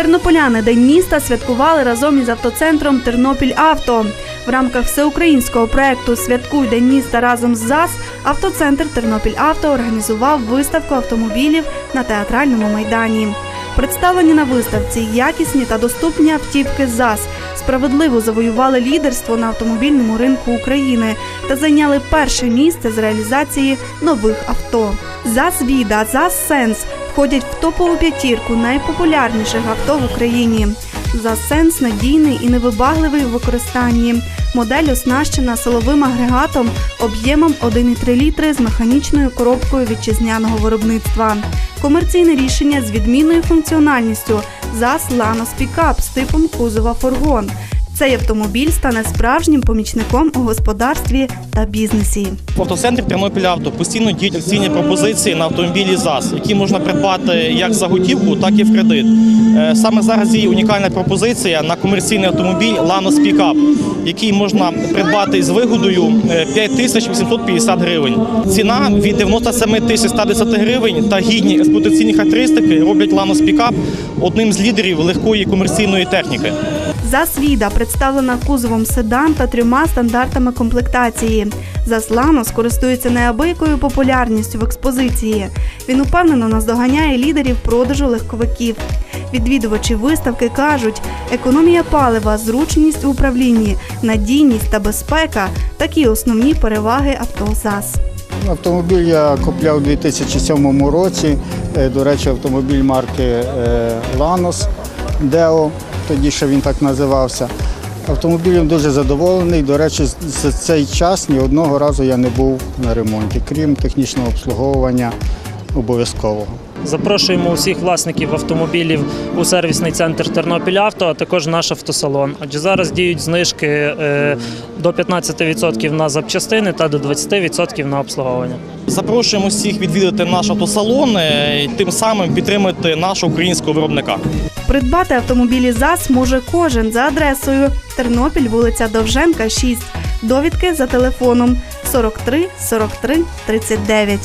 Тернополяни День міста святкували разом із автоцентром Тернопіль Авто. В рамках всеукраїнського проекту Святкуй День міста разом з ЗАЗ автоцентр Тернопіль Авто організував виставку автомобілів на театральному майдані. Представлені на виставці якісні та доступні автівки ЗАЗ справедливо завоювали лідерство на автомобільному ринку України та зайняли перше місце з реалізації нових авто. ЗАЗ Віда, ЗАЗ Сенс входять в топову п'ятірку найпопулярніших авто в Україні. ЗАЗ Сенс надійний і невибагливий у використанні. Модель оснащена силовим агрегатом об'ємом 1,3 літри з механічною коробкою вітчизняного виробництва. Комерційне рішення з відмінною функціональністю ЗАЗ Ланос Пікап з типом кузова фургон. Цей автомобіль стане справжнім помічником у господарстві та бізнесі. В автоцентрі Тернопіль Авто постійно діють акційні пропозиції на автомобілі ЗАЗ, які можна придбати як за готівку, так і в кредит. Е, Саме зараз є унікальна пропозиція на комерційний автомобіль Lanos Pickup, який можна придбати з вигодою е, 5850 гривень. Ціна від 97 тисяч 110 гривень та гідні експлуатаційні характеристики роблять Lanos Pickup одним з лідерів легкої комерційної техніки. ЗАЗ Віда представлена кузовом седан та трьома стандартами комплектації. ЗАЗ Ланос користується неабиякою популярністю в експозиції. Він упевнено наздоганяє лідерів продажу легковиків. Відвідувачі виставки кажуть, економія палива, зручність у управлінні, надійність та безпека такі основні переваги авто ЗАЗ. Автомобіль я купляв у 2007 році. Е, До речі, автомобіль марки Ланос Део, тоді ще він так називався. Автомобілем дуже задоволений. До речі, за цей час ні одного разу я не був на ремонті, крім технічного обслуговування обов'язкового. Запрошуємо усіх власників автомобілів у сервісний центр Тернопіль Авто, а також наш автосалон. Адже зараз діють знижки е, до 15% на запчастини та до 20% на обслуговування. Запрошуємо всіх відвідати наш автосалон, е, і тим самим підтримати нашого українського виробника. Придбати автомобілі ЗАЗ може кожен за адресою Тернопіль, вулиця Довженка, 6. Довідки за телефоном 43 43 39.